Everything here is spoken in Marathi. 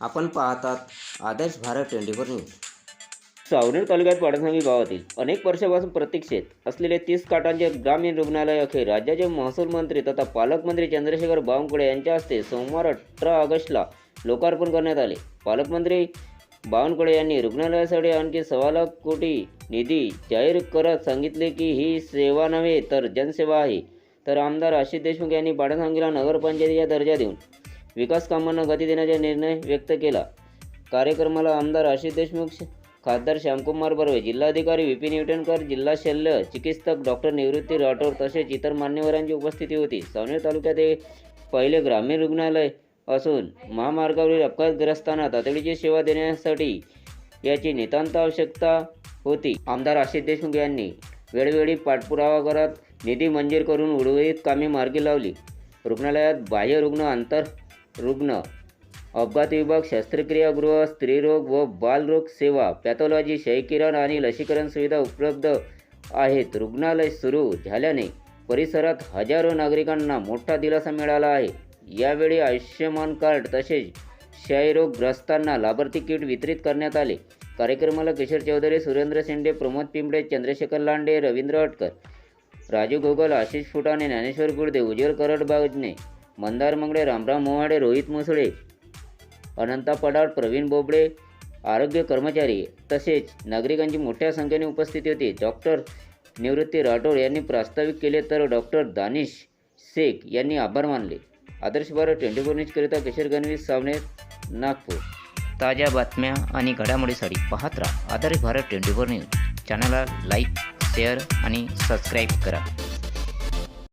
आपण पाहतात Adarsh Bharat twenty four news. Saoner तालुक्यात पाडसांगी गावातील अनेक वर्षापासून प्रतीक्षेत असलेले तीस काटांचे ग्रामीण रुग्णालय अखेर राज्याचे महसूल मंत्री तथा पालकमंत्री चंद्रशेखर बावनकुळे यांच्या हस्ते सोमवार अठरा ऑगस्टला लोकार्पण करण्यात आले. पालकमंत्री बावनकुळे यांनी रुग्णालयासाठी आणखी सव्वा लाख कोटी निधी जाहीर करत सांगितले की ही सेवा नव्हे तर जनसेवा आहे. तर आमदार आशिष देशमुख यांनी पाडसांगीला नगरपंचायतीचा दर्जा देऊन विकास कामांना गती देण्याचा निर्णय व्यक्त केला. कार्यक्रमाला आमदार आशिष देशमुख खासदार श्यामकुमार बर्वे जिल्हाधिकारी विपिन निवटणकर जिल्हा शल्य चिकित्सक डॉक्टर निवृत्ती राठोड तसेच इतर मान्यवरांची उपस्थिती होती. सावनेर तालुक्यात हे पहिले ग्रामीण रुग्णालय असून महामार्गावरील अपघातग्रस्तांना तातडीची सेवा देण्यासाठी याची नितांत आवश्यकता होती. आमदार आशिष देशमुख यांनी वेळोवेळी पाठपुरावा करत निधी मंजूर करून उर्वरित कामे मार्गी लावली. रुग्णालयात बाह्य रुग्ण आंतर रुग्ण. अपघात विभाग शस्त्रक्रियागृह स्त्रीरोग व बालरोग सेवा पॅथॉलॉजी क्षयकिरण आणि लसीकरण सुविधा उपलब्ध आहेत. रुग्णालय सुरू झाल्याने परिसरात हजारो नागरिकांना मोठा दिलासा मिळाला आहे. यावेळी आयुष्यमान कार्ड तसेच क्षयरोगग्रस्तांना लाभार्थी किट वितरित करण्यात आले. कार्यक्रमाला किशोर चौधरी सुरेंद्र शेंडे प्रमोद पिंपळे चंद्रशेखर लांडे रवींद्र अटकर राजू गोगल आशिष फुटाणे ज्ञानेश्वर गुडदे उज्ज्वल करडबाजने मंदार मंगळे रामराम मोहाडे रोहित मुसळे अनंता पडाळ प्रवीण बोबडे आरोग्य कर्मचारी तसेच नागरिकांची मोठ्या संख्येने उपस्थिती होती. डॉक्टर निवृत्ती राठोड यांनी प्रास्ताविक केले तर डॉक्टर दानिश शेख यांनी आभार मानले. आदर्श भारत ट्वेंटी फोर न्यूजकरिता किशोर गणवीर सावनेर नागपूर. ताज्या बातम्या आणि घडामोडीसाठी पाहत राहा Adarsh Bharat twenty four news. चॅनलला लाईक शेअर आणि सबस्क्राईब करा.